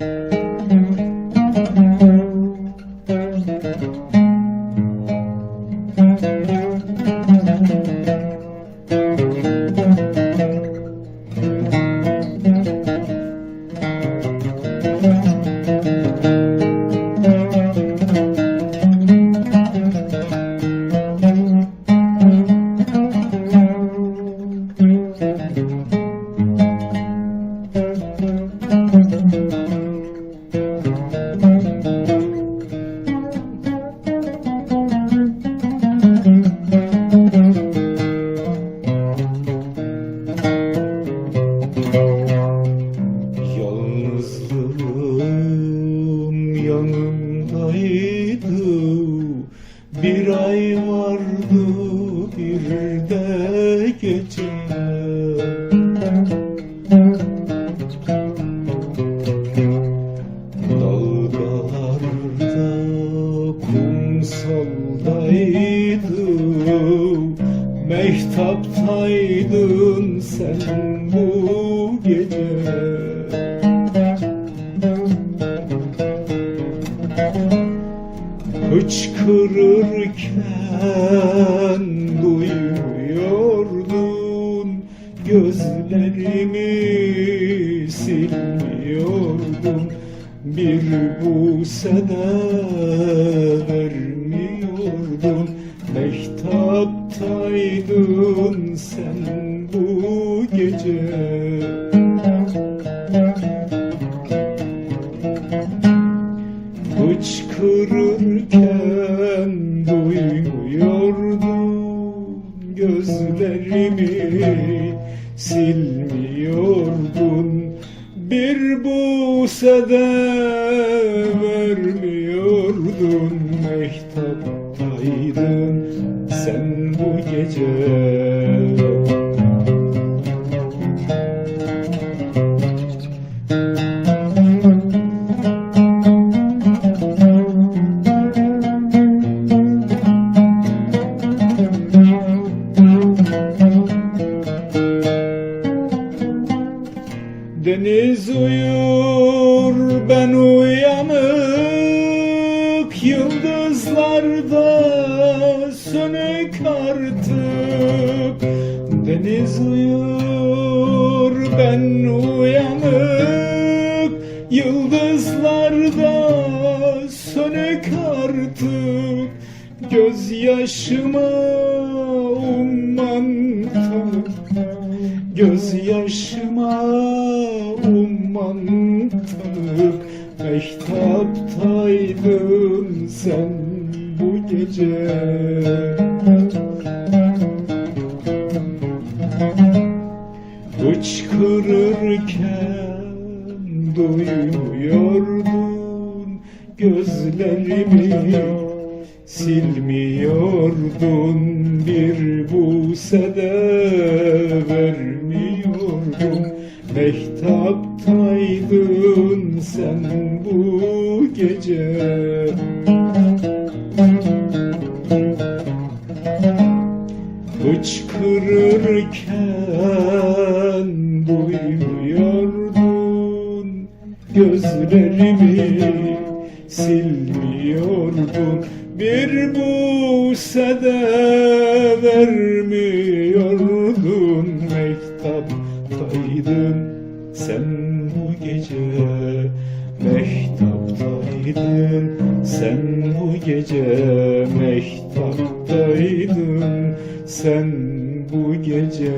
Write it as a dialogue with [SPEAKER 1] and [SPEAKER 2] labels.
[SPEAKER 1] Thank you. Yanımdaydı Bir ay vardı bir de gece. Dalgalarda kumsaldaydı Mehtaptaydın Hıçkırırken duymuyordun Gözlerimi silmiyordun. Bir busede vermiyordun Mehtaptaydın sen bu gece duymuyordun Gözlerimi silmiyordun. Bir busede vermiyordun Mehtaptaydın. Sen bu gece Deniz uyur ben uyanık. Yıldızlarda sönük artık. Gözyaşıma umman Gözyaşıma umman tanık. Mehtaptaydın sen bu gece Hıçkırırken duymuyordun Gözlerimi silmiyordun. Bir busede vermiyordun. Mehtaptaydın sen bu gece Hıçkırırken duymuyordun Gözlerimi silmiyordun. Bir busede vermiyordun Mehtaptaydın sen bu gece Mehtaptaydın sen bu gece Mehtaptaydın sen bu gece